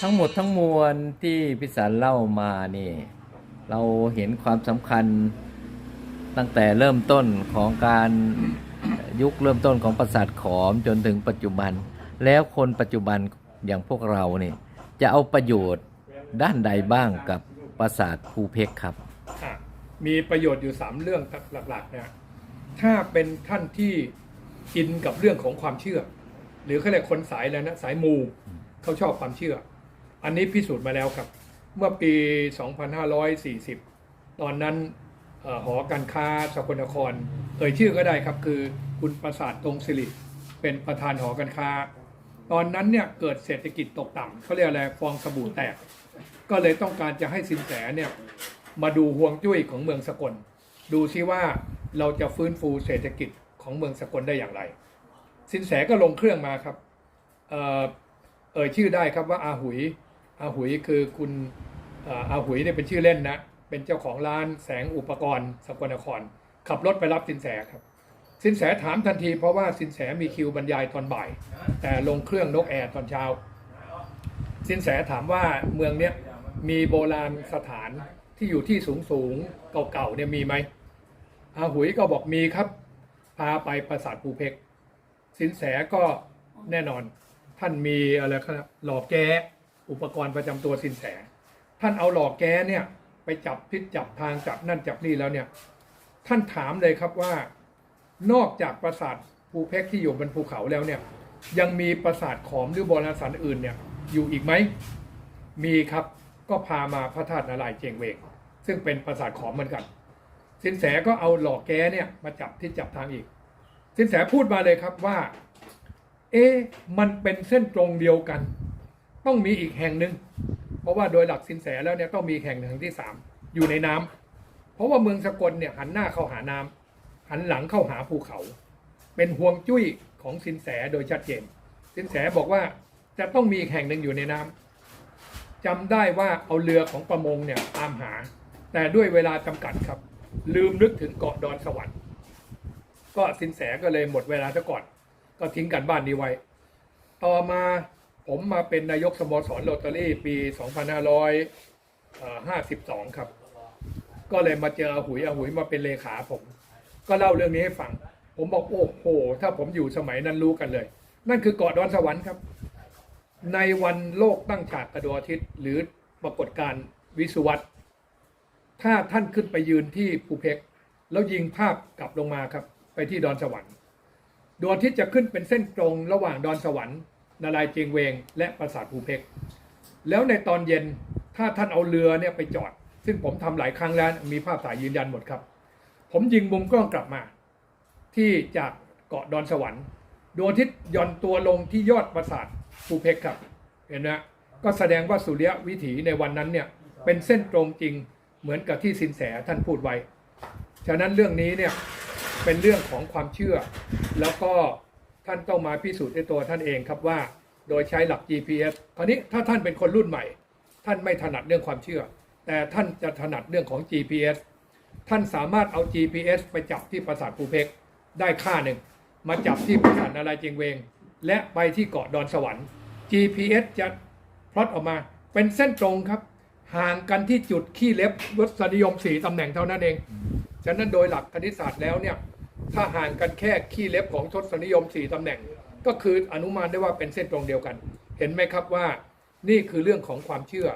ทั้งหมดทั้งมวลที่พิสารเล่ามานี่ เราเห็นความสำคัญตั้งแต่เริ่มต้นของการยุคเริ่มต้นของปราสาทขอมจนถึงปัจจุบัน แล้วคนปัจจุบันอย่างพวกเราเนี่ยจะเอาประโยชน์ด้านใดบ้างกับปราสาทภูเพกครับ มีประโยชน์อยู่ 3 เรื่องหลักๆนะถ้าเป็นท่านที่อินกับเรื่องของความเชื่อ หรือเขาเรียกคนสายแล้วนะสายมูเขาชอบความเชื่อ อันนี้พิสูจน์มาแล้วครับ เมื่อปี 2540 ตอนนั้นออหอการค้าสกลนครเอ่ยชื่อก็ได้ครับคือคุณประสาทตรงสิริเป็นประธานหอการค้า ตอนนั้นเนี่ยเกิดเศรษฐกิจตกต่ำเขาเรียกอะไรฟองสบู่แตก ก็เลยต้องการจะให้สินแสเนี่ยมาดูห่วงจุ้ยของเมืองสกล ดูซิว่าเราจะฟื้นฟูเศรษฐกิจของเมืองสกลได้อย่างไร สินแสก็ลงเครื่องมาครับเอ่อเอ่ยชื่อได้ครับว่าอาหุย อาหุยคือคุณอาหุยเนี่ยเป็นชื่อเล่นนะ เป็นเจ้าของร้านแสงอุปกรณ์สกลนคร ขับรถไปรับสินแสครับ สินแสถามทันทีเพราะว่าสินแสมีคิวบรรยายตอนบ่าย แต่ลงเครื่องนกแอร์ตอนเช้า สินแสถามว่าเมืองเนี้ยมีโบราณสถานที่อยู่ที่สูงสูงๆเก่าๆเนี่ยมีไหมอาหุยก็บอกมีครับ พาไปปราสาทภูเพกสินแสก็แน่นอนท่านมีอะไรครับหลอกแก อุปกรณ์ประจำตัวสินแส ท่านเอาหลอกแก้เนี่ยไปจับพิษจับทางจับนั่นจับนี่แล้วเนี่ย ท่านถามเลยครับว่า นอกจากปราสาทภูเพกที่อยู่บนภูเขาแล้วเนี่ยยังมีปราสาทขอมหรือโบราณสถานอื่นเนี่ยอยู่อีกไหม มีครับก็พามาพระธาตุนารายณ์เจงเวง ซึ่งเป็นปราสาทขอมเหมือนกัน สินแสก็เอาหลอกแก้เนี่ยมาจับที่จับทางอีก สินแสพูดมาเลยครับว่า เอ๊มันเป็นเส้นตรงเดียวกัน ต้องมีอีกแห่งหนึ่งเพราะว่าโดยหลักสินแสแล้วเนี่ยต้องมีแห่งหนึ่งที่สามอยู่ในน้ำเพราะว่าเมืองสกลเนี่ยหันหน้าเข้าหาน้ำหันหลังเข้าหาภูเขา เป็นห่วงจุ้ยของสินแสโดยชัดเจน สินแสบอกว่าจะต้องมีแห่งหนึ่งอยู่ในน้ำจำได้ว่าเอาเรือของประมงเนี่ยตามหา แต่ด้วยเวลาจำกัดครับ ลืมนึกถึงเกาะดอนสวรรค์ก็สินแสก็เลยหมดเวลาซะก่อน ก็ทิ้งกันบ้านนี้ไว้ ต่อมา ผมมาเป็นนายกสโมสรโรตารี่ปี 2552 ครับ ก็เลยมาเจออาหุยอาหุยมาเป็นเลขาผม ก็เล่าเรื่องนี้ให้ฟัง ผมบอกโอ้โห ถ้าผมอยู่สมัยนั้นรู้กันเลย นั่นคือเกาะดอนสวรรค์ครับ ในวันโลกตั้งฉากกระดวอาทิตย์ หรือปรากฏการณ์วิสุวัตถ้าท่านขึ้นไปยืนที่ภูเพกแล้วยิงภาพกลับลงมาครับ ไปที่ดอนสวรรค์ดวงอาทิตย์จะขึ้นเป็นเส้นตรงระหว่างดอนสวรรค์ นารายเจียงเวง และปราสาทภูเพกแล้วในตอนเย็นถ้าท่านเอาเรือเนี่ยไปจอด ซึ่งผมทำหลายครั้งแล้วมีภาพถ่ายยืนยันหมดครับ ผมยิงมุมกล้องกลับมา ที่จากเกาะดอนสวรรค์ดวงอาทิตย์ย่อนตัวลงที่ยอดปราสาทภูเพกครับ เห็นไหมก็แสดงว่าสุริยะวิถีในวันนั้นเนี่ยเป็นเส้นตรงจริงเหมือนกับที่สินแสท่านพูดไว้ ฉะนั้นเรื่องนี้เนี่ยเป็นเรื่องของความเชื่อแล้วก็ ท่านต้องมาพิสูจน์ด้วยตัวท่านเองครับว่า โดยใช้หลัก GPS คราวนี้ถ้าท่านเป็นคนรุ่นใหม่ ท่านไม่ถนัดเรื่องความเชื่อ แต่ท่านจะถนัดเรื่องของ GPS ท่านสามารถเอา GPS ไปจับที่ปราสาทภูเพกได้ค่าหนึ่ง มาจับที่ปราสาทนารายเจียงเวง และไปที่เกาะดอนสวรรค์ GPS จะพลอตออกมาเป็นเส้นตรงครับ ห่างกันที่จุดขี้เล็บรสนิยมสีตำแหน่งเท่านั้นเอง ฉะนั้นโดยหลักคณิตศาสตร์แล้วเนี่ย ถ้าห่างกันแค่ขี้เล็บของทศนิยมสี่ตำแหน่ง ก็คืออนุมานได้ว่าเป็นเส้นตรงเดียวกัน เห็นไหมครับว่า นี่คือเรื่องของความเชื่อ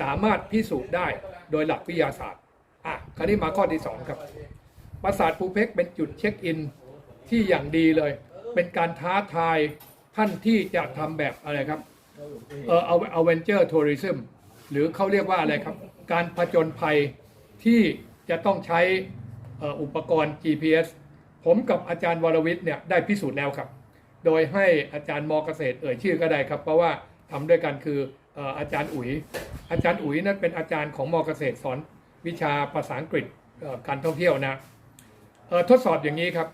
สามารถพิสูจน์ได้โดยหลักวิทยาศาสตร์อะคราวนี้มาข้อที่สองครับ ปราสาทภูเพกเป็นจุดเช็คอินที่อย่างดีเลย เป็นการท้าทายท่านที่จะทำแบบอะไรครับเออเอาเอาเวนเจอร์ทัวริซึมหรือเขาเรียกว่าอะไรครับ การผจญภัยที่จะต้องใช่อุปกรณ์ GPS ผมกับอาจารย์วรวิทย์เนี่ยได้พิสูจน์แล้วครับ โดยให้อาจารย์มอเกษตรเอ่ยชื่อก็ได้ครับ เพราะว่าทำด้วยกันคืออาจารย์อุ๋ย อาจารย์อุ๋ยนั้นเป็นอาจารย์ของมอเกษตรสอนวิชาภาษาอังกฤษการท่องเที่ยวนะทดสอบอย่างนี้ครับ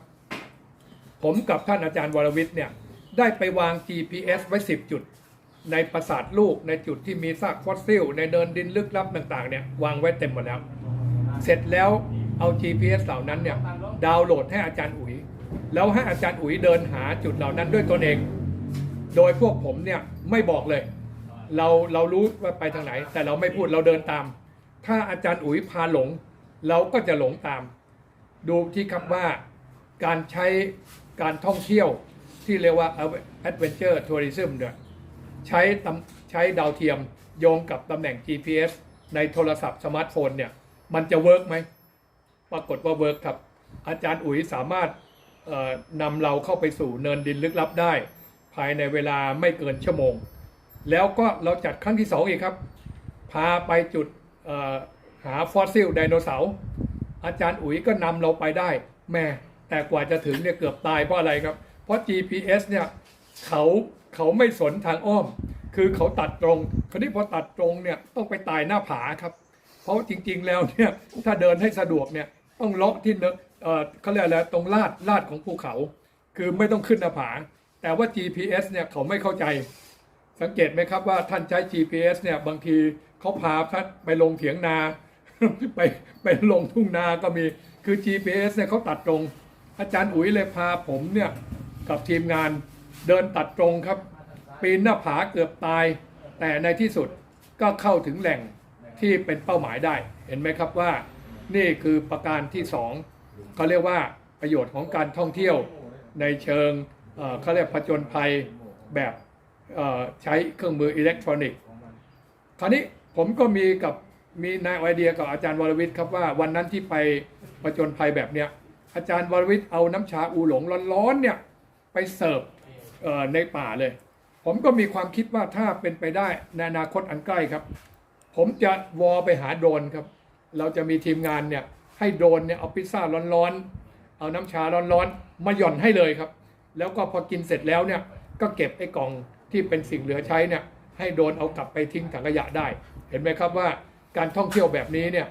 ผมกับท่านอาจารย์วรวิทย์เนี่ยได้ไปวาง GPS ไว้ 10 จุด ในปราสาทลูกในจุดที่มีซากฟอสซิล ในเนินดินลึกลับต่างๆเนี่ยวางไว้เต็มหมดแล้ว เสร็จแล้วเอา GPS เหล่านั้นเนี่ย ดาวน์โหลดให้อาจารย์อุ๋ย แล้วให้อาจารย์อุ๋ยเดินหาจุดเหล่านั้นด้วยตนเอง โดยพวกผมเนี่ยไม่บอกเลย เราเรารู้ว่าไปทางไหน แต่เราไม่พูดเราเดินตาม ถ้าอาจารย์อุ๋ยพาหลง เราก็จะหลงตาม ดูที่ครับว่าการใช้การท่องเที่ยวที่เรียกว่า adventure tourism เนี่ยใช้ใช้ดาวเทียมโยงกับตำแหน่ง GPS ในโทรศัพท์สมาร์ทโฟนเนี่ย มันจะเวิร์กไหม ปรากฏว่าเวิร์กครับ อาจารย์อุ๋ยสามารถนำเราเข้าไปสู่เนินดินลึกลับได้ ภายในเวลาไม่เกินชั่วโมง แล้วก็เราจัดครั้งที่สองอีกครับ พาไปจุดหาฟอสซิลไดโนเสาร์อาจารย์อุ๋ยก็นำเราไปได้แม่แต่กว่าจะถึงเนี่ยเกือบตายเพราะอะไรครับ เพราะ GPS เนี่ยเขาเขาไม่สนทางอ้อม คือเขาตัดตรงคราวนี้พอตัดตรงเนี่ยต้องไปตายหน้าผาครับ เพราะจริงๆแล้วเนี่ยถ้าเดินให้สะดวกเนี่ยต้องเลาะที่เนอะ เออเขาเรียกอะไรตรงลาดลาดของภูเขา คือไม่ต้องขึ้นหน้าผา แต่ว่า GPS เนี่ยเขาไม่เข้าใจ สังเกตไหมครับว่าท่านใช้ GPS เนี่ยบางทีเขาพาท่านไปลงเถียงนา ไปไปลงทุ่งนาก็มีคือ GPS เนี่ยเขาตัดตรง อาจารย์อุ๋ยเลยพาผมเนี่ยกับทีมงานเดินตัดตรงครับ ปีนหน้าผาเกือบตาย แต่ในที่สุดก็เข้าถึงแหล่งที่เป็นเป้าหมายได้ เห็นไหมครับว่า นี่คือประการที่สอง เขาเรียกว่าประโยชน์ของการท่องเที่ยวในเชิงเขาเรียกผจญภัยแบบใช้เครื่องมืออิเล็กทรอนิกส์ คราวนี้ผมก็มีกับมีนายไอเดียกับอาจารย์วรวิทย์ครับว่าวันนั้นที่ไปประจนภัยแบบเนี้ยอาจารย์วรวิทย์เอาน้ำชาอูหลงร้อนๆเนี่ยไปเสิร์ฟในป่าเลย ผมก็มีความคิดว่าถ้าเป็นไปได้ในอนาคตอันใกล้ครับ ผมจะวอไปหาโดรนครับ เราจะมีทีมงานเนี่ย ให้โดรนเนี่ยเอาพิซซ่าร้อนๆ เอาน้ำชาร้อนๆ มาหย่อนให้เลยครับ แล้วก็พอกินเสร็จแล้วเนี่ยก็เก็บไอ้กล่องที่เป็นสิ่งเหลือใช้เนี่ยให้โดรนเอากลับไปทิ้งถังขยะได้ เห็นไหมครับว่าการท่องเที่ยวแบบนี้เนี่ย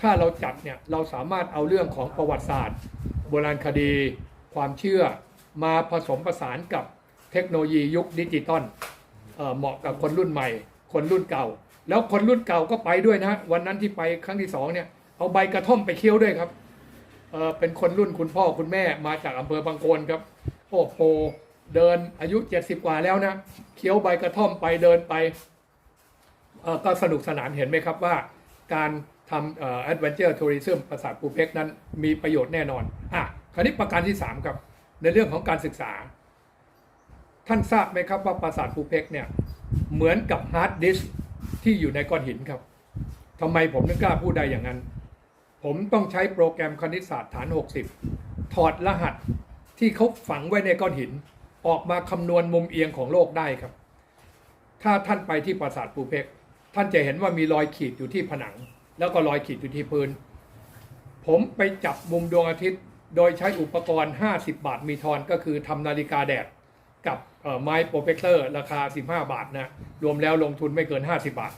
ถ้าเราจัดเนี่ยเราสามารถเอาเรื่องของประวัติศาสตร์ โบราณคดี ความเชื่อมาผสมผสานกับเทคโนโลยียุคดิจิตอลเอ่อเหมาะกับคนรุ่นใหม่ คนรุ่นเก่า แล้วคนรุ่นเก่าก็ไปด้วยนะ วันนั้นที่ไปครั้งที่สองเนี่ย เอาใบกระท่อมไปเคี้ยวด้วยครับเออเป็นคนรุ่นคุณพ่อคุณแม่มาจากอำเภอบางโคนครับ โอ้โหเดินอายุ70กว่าแล้วนะเคี้ยวใบกระท่อมไปเดินไปเออก็สนุกสนานเห็นไหมครับว่า การทำเอ่อ adventure tourism ปราสาทภูเพกนั้นมีประโยชน์แน่นอนอะคราวนี้ประการที่3ครับในเรื่องของการศึกษา ท่านทราบไหมครับว่าปราสาทภูเพกเนี่ยเหมือนกับฮาร์ดดิสที่อยู่ในก้อนหินครับทำไมผมถึงกล้าพูดได้อย่างนั้น ผมต้องใช้โปรแกรมคณิตศาสตร์ฐาน 60 ถอดรหัสที่เขาฝังไว้ในก้อนหิน ออกมาคำนวณมุมเอียงของโลกได้ครับ ถ้าท่านไปที่ปราสาทปูเพกท่านจะเห็นว่ามีรอยขีดอยู่ที่ผนัง แล้วก็รอยขีดอยู่ที่พื้น ผมไปจับมุมดวงอาทิตย์ โดยใช้อุปกรณ์ 50 บาทมีทอนก็คือทำนาฬิกาแดดกับไม้โปรเจคเตอร์ราคา 15 บาทนะรวมแล้วลงทุนไม่เกิน 50 บาท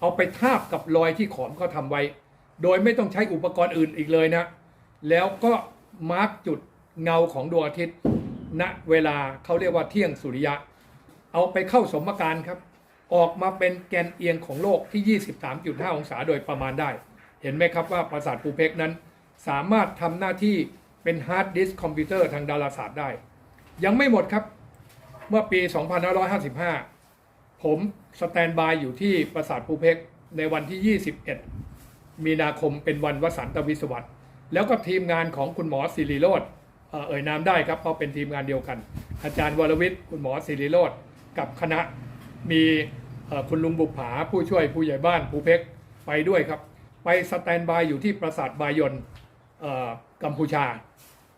เอาไปทาบกับรอยที่ขอมเขาทำไว้ โดยไม่ต้องใช้อุปกรณ์อื่นอีกเลยนะ แล้วก็มาร์กจุดเงาของดวงอาทิตย์ณเวลาเขาเรียกว่าเที่ยงสุริยะ เอาไปเข้าสมการครับ ออกมาเป็นแกนเอียงของโลกที่ 23.5 องศาโดยประมาณได้ เห็นไหมครับว่าปราสาทปูเพกนั้น สามารถทำหน้าที่เป็นฮาร์ดดิสก์คอมพิวเตอร์ทางดาราศาสตร์ได้ ยังไม่หมดครับ เมื่อปี 2555 ผมสแตนบายอยู่ที่ปราสาทภูเพกในวันที่ 21 มีนาคมเป็นวันวสันตวิศวัตแล้วก็ทีมงานของคุณหมอศิริโรธเอ่อเอ่ยนามได้ครับเพราะเป็นทีมงานเดียวกัน อาจารย์วรวิทย์คุณหมอศิริโรธกับคณะมีคุณลุงบุปผาผู้ช่วยผู้ใหญ่บ้านภูเพกไปด้วยครับ ไปสแตนบายอยู่ที่ปราสาทบายนเอ่อกัมพูชา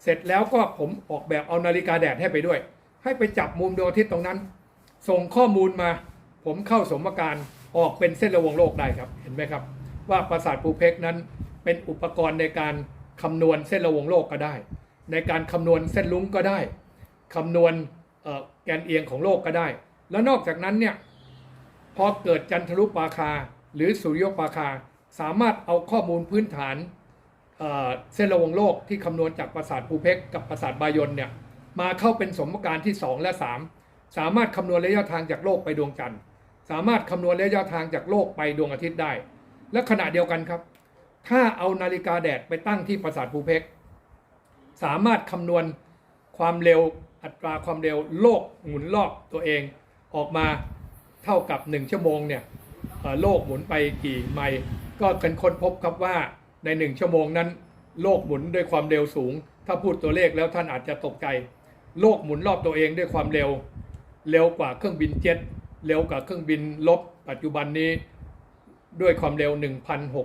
เสร็จแล้วก็ผมออกแบบเอานาฬิกาแดดให้ไปด้วย ให้ไปจับมุมดวงอาทิตย์ตรงนั้น ส่งข้อมูลมา ผมเข้าสมการออกเป็นเส้นระวงโลกได้ครับเห็นไหมครับ ว่าปราสาทภูเพกนั้น เป็นอุปกรณ์ในการคำนวณเส้นระวงโลกก็ได้ ในการคำนวณเส้นลุ้งก็ได้คำนวณแกนเอียงของโลกก็ได้ แล้วนอกจากนั้นเนี่ยพอเกิดจันทรุปราคาหรือสุริยปราคา สามารถเอาข้อมูลพื้นฐานเเส้นระวงโลกที่คำนวณจากปราสาทภูเพกกับปราสาทบายนเนี่ยมาเข้าเป็นสมการที่ 2 และ 3 สามารถคำนวณระยะทางจากโลกไปดวงจันทร์ สามารถคำนวณระยะทางจากโลกไปดวงอาทิตย์ได้ และขณะเดียวกันครับ ถ้าเอานาฬิกาแดดไปตั้งที่ปราสาทภูเพกสามารถคำนวณความเร็วอัตราความเร็วโลกหมุนรอบตัวเองออกมาเท่ากับ 1 ชั่วโมงเนี่ยโลกหมุนไปกี่ไมล์ก็เป็นค้นพบครับว่าใน 1 ชั่วโมงนั้น โลกหมุนด้วยความเร็วสูง ถ้าพูดตัวเลขแล้วท่านอาจจะตกใจ โลกหมุนรอบตัวเองด้วยความเร็ว เร็วกว่าเครื่องบินเจ็ตเร็วกว่าเครื่องบินลบปัจจุบันนี้ ด้วยความเร็ว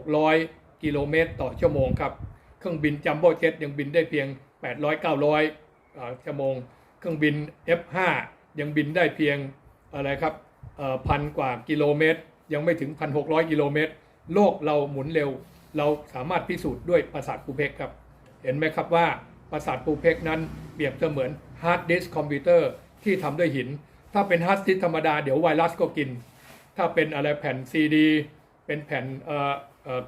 1,600 กิโลเมตรต่อชั่วโมงครับ เครื่องบินจัมโบ้เจ็ตยังบินได้เพียง 800 900อ่าชั่วโมง เครื่องบิน F5 ยังบินได้เพียงอะไรครับพันกว่ากิโลเมตร ยังไม่ถึง 1,600 กิโลเมตร โลกเราหมุนเร็ว เราสามารถพิสูจน์ด้วยประสาทปูเพกครับ เห็นไหมครับว่าประสาทปูเพกนั้นเปรียบเสมือนฮาร์ดดิสก์คอมพิวเตอร์ที่ทำด้วยหิน ถ้าเป็นฮาร์ดดิสก์ธรรมดาเดี๋ยวไวรัสก็กิน ถ้าเป็นอะไรแผ่นซีดี เป็นแผ่นออ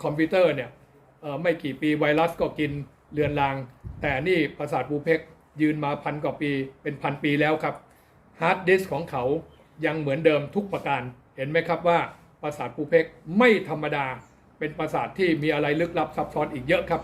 คอมพิวเตอร์เนี่ยไม่กี่ปีไวรัสก็กินเลือนลาง แต่นี่ประสาทบูเพกยืนมาพันกว่าปีเป็นพันปีแล้วครับฮาร์ดดิสของเขายังเหมือนเดิมทุกประการ เห็นไหมครับว่าประสาทบูเพกไม่ธรรมดา เป็นประสาทที่มีอะไรลึกลับซับซ้อนอีกเยอะครับ